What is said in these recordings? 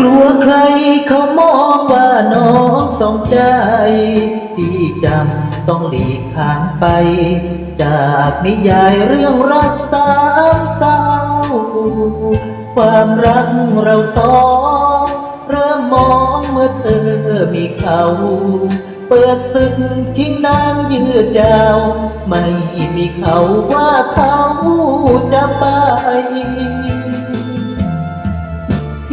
กลัวใครเขามองว่าน้องสองใจ ที่จำต้องหลีกทางไป จากนิยายเรื่องรักสามเศร้าความรักเราสองเริ่มมองเมื่อเธอมีเขาเปิดศึกชิงนางยืดยาว ไม่มีเขาว่าเขาจะไป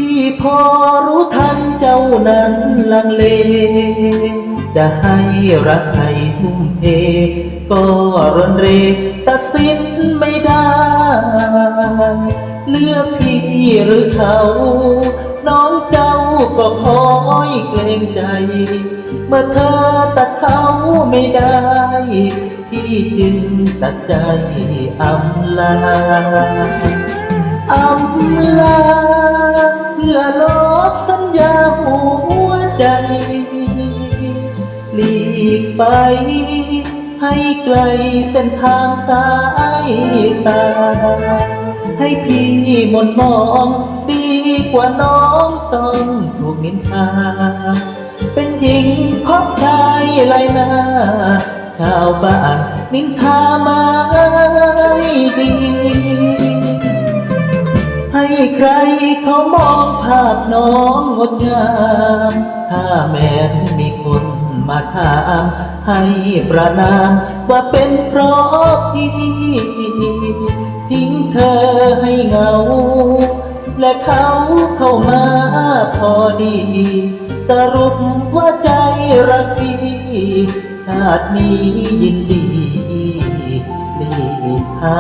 พี่พอรู้ทันเจ้านั้นลังเล จะให้รักใครทุ่มเท ก็รนเรตัดสินไม่ได้ เลือกพี่หรือเขา น้องเจ้าก็คอยเกรงใจ เมื่อเธอตัดเขาไม่ได้ พี่จึงตัดใจอำลาอำลา พื่อลบสัญญาหัวใจหลีกไป ให้ไกลเส้นทางสายตา ให้พี่มนมองดีกว่าน้องต้องถูกนินทา เป็นหญิงของชายไรนาชาวบ้านนินทาไม่ดี ให้ใครเขามองภาพน้องงดงาม ถ้าแม้นมีคนมาถามให้ประนาม ว่าเป็นเพราะพี่ทิ้งเธอให้เหงา และเขาเข้ามาพอดีสรุปว่าใจรักพี่ชาตินี้ยินดีหลีกทา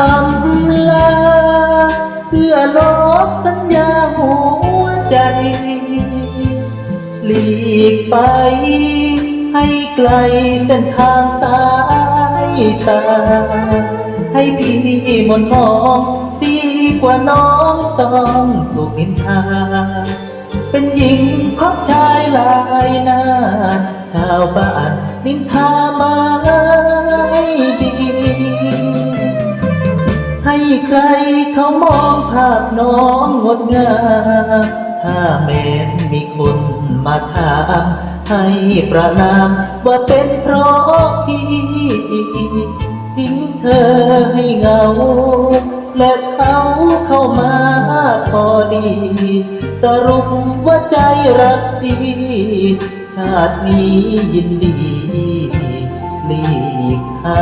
อำลา เพื่อลบสัญญาหัวใจ หลีกไป ให้ไกลเส้นทางสายตา ให้พี่มนต์มองดีกว่าน้องต้องถูกนินทา เป็นหญิงของชายหลายหน้าชาวบ้านนินทาม่ดี ให้ใครเขามองภาพน้องงดงามถ้าแม้นมีคนมาถามให้ประนามว่าเป็นเพราะพี่ทิ้งเธอให้เหงา และเขาเข้ามาพอดี สรุปว่าใจรักดีชาตินี้ยินดีหลี กทา